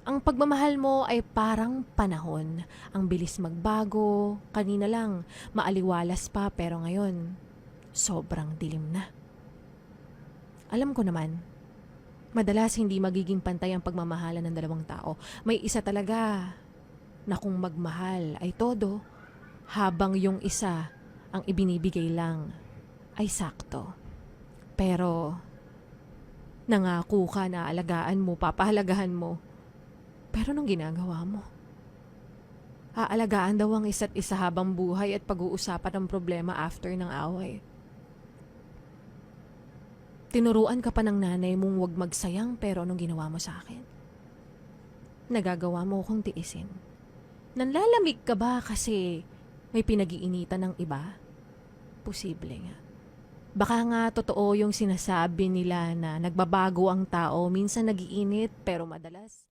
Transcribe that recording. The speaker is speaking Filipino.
Ang pagmamahal mo ay parang panahon. Ang bilis magbago. Kanina lang, maaliwalas pa pero ngayon, sobrang dilim na. Alam ko naman, madalas hindi magiging pantay ang pagmamahalan ng dalawang tao. May isa talaga na kung magmahal ay todo, habang yung isa ang ibinibigay lang ay sakto. Pero, nangako ka na alagaan mo, papahalagahan mo. Pero nung ginagawa mo, aalagaan daw ang isa't isa habang buhay at pag-uusapan ang problema after ng away. Tinuruan ka pa ng nanay mong huwag magsayang pero anong ginawa mo sa akin? Nagagawa mo akong tiisin. Nanlalamig ka ba kasi may pinag-iinitan ng iba? Posible nga. Baka nga totoo yung sinasabi nila na nagbabago ang tao, minsan nagiinit pero madalas